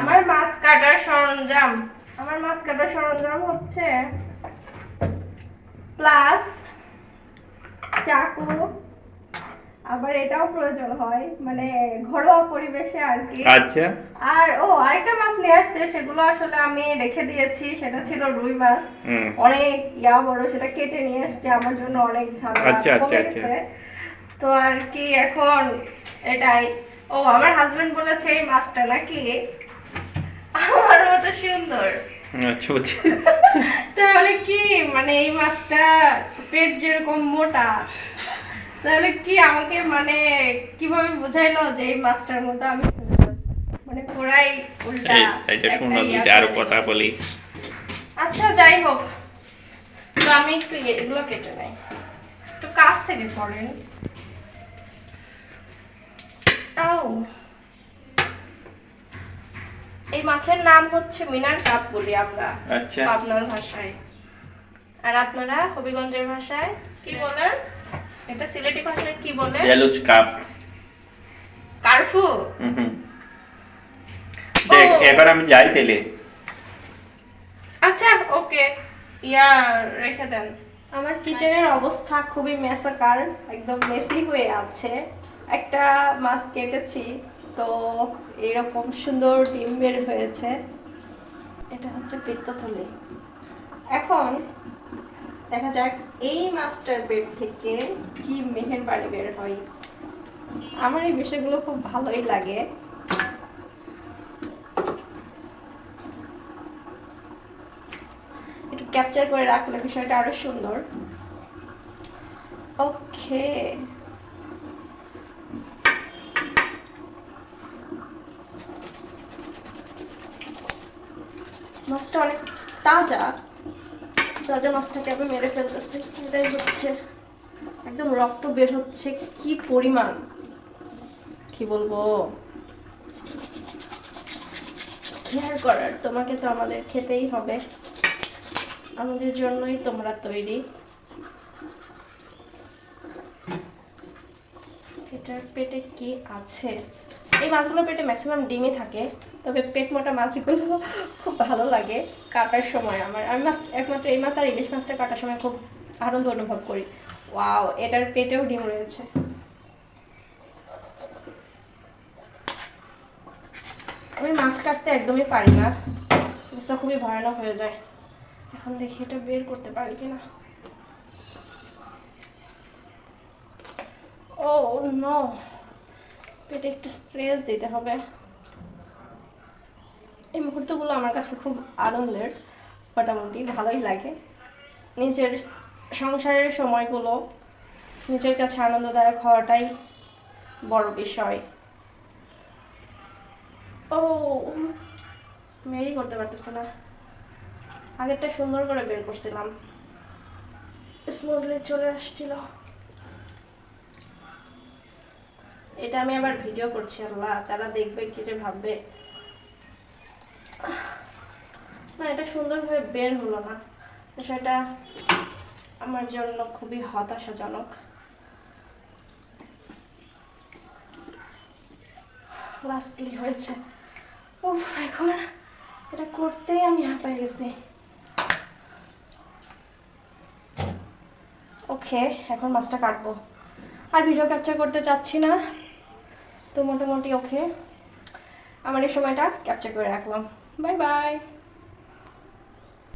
আমার মাছ কাটার সরঞ্জাম। আমার মাছ কাটার সরঞ্জাম হচ্ছে প্লাস চাকু। আবার এটাও প্রয়োজন হয় মানে ঘরোয়া পরিবেশে আর কি। আচ্ছা। আর ও আরেকটা মাছ নিয়ে আসছে সেগুলো আসলে আমি রেখে দিয়েছি সেটা ছিল রুই মাছ। অনেক ইয়া বড় সেটা কেটে নিয়ে আসছে আমার জন্য অনেক ঝামেলা আচ্ছা, আচ্ছা, আচ্ছা। তো আর কি এখন এটাই। ও আমার হাজবেন্ড বলেছে এই মাছটা নাকি? আমার মতো সুন্দর। আচ্ছা বুঝছি। তাহলে কি মানে এই মাছটা পেট যেরকম মোটা তাহলে কি আমাকে মানে কীভাবে বোঝাইলো যে এই মাছটার মতো আমি মানে পুরাই উল্টা এই এইটা একটা শোনো যদি আরও কথা বলি। আচ্ছা যাই হোক। তো আমি একটু এগুলো কেটে নেই। একটু কাছ থেকে করেন আউ। এই মাছের নাম হচ্ছে মিনার কাপ বলি আমরা আচ্ছা। পাবনার ভাষায়। আর আপনারা হবিগঞ্জের ভাষায়? কি বলেন? এটা সিলেটি ভাষায় কি বলে? বেলুচ কাপ। কারফু। Hmm hmm. দেখ এবার আমি যাই তেলে আচ্ছা ওকে। ইয়া রেখে দেন। আমার কিচেনের অবস্থা খুবই মেসাকার একদম মেসি হয়ে আছে। একটা মাছ কেটেছি, তো এরকম সুন্দর ডিম বের হয়েছে। এটা হচ্ছে পিত্তথলি এখন দেখা যাক এই মাছটার পেট থেকে কি মেহের বাড়ি বের হয়। আমার এই বিষয়গুলো খুব ভালোই লাগে। একটু ক্যাপচার করে রাখলে বিষয়টা আরও সুন্দর। ওকে মাছটা অনেক তাজা। তাজা মাছটাকে আমি মেরে ফেলতেছি। এটাই হচ্ছে একদম রক্ত বের হচ্ছে। কি পরিমাণ? কি বলব? কি আর করার, তোমাকে তো আমাদের খেতেই হবে। আমাদের জন্যই তোমরা তৈরি। এটার পেটে কি আছে? এই মাছগুলোর পেটে ম্যাক্সিমাম ডিমই থাকে, তবে পেট মোটা মাছগুলো খুব ভালো লাগে কাটার সময় আমার। আমি একমাত্র এই মাছ আর ইলিশ মাছটা কাটার সময় খুব আনন্দ অনুভব করি। ওয়াও, এটার পেটেও ডিম রয়েছে। আমি মাছ কাটতে একদমই পারি না। মাছটা খুবই ভয়ানক হয়ে যায়। এখন দেখি এটা বের করতে পারি কিনা। Oh, no. পেটে একটু স্ট্রেস দিতে হবে। এই মুহূর্তগুলো আমার কাছে খুব আনন্দের, মোটামুটি ভালোই লাগে। নিজের সংসারের সময়গুলো, নিজের কাছে আনন্দদায়ক হওয়াটাই বড় বিষয়। ও মেরি করতে পারতেছে না। আগেরটা সুন্দর করে বের করছিলাম। স্মুথলি চলে আসছিল। এটা আমি আবার ভিডিও করছি, আল্লাহ। যারা দেখবে কি যে ভাববে। না, এটা সুন্দরভাবে বের হলো না। সেটা আমার জন্য খুবই হতাশাজনক। লাস্টলি হয়েছে। উফ, এখন এটা করতেই আমি হাঁপাই গেছি। ওকে এখন মাছটা কাটবো। আর ভিডিও ক্যাপচার করতে চাচ্ছি না। তো মোটামুটি ওকে আমার এই সময়টা ক্যাপচার করে রাখলাম। Bye bye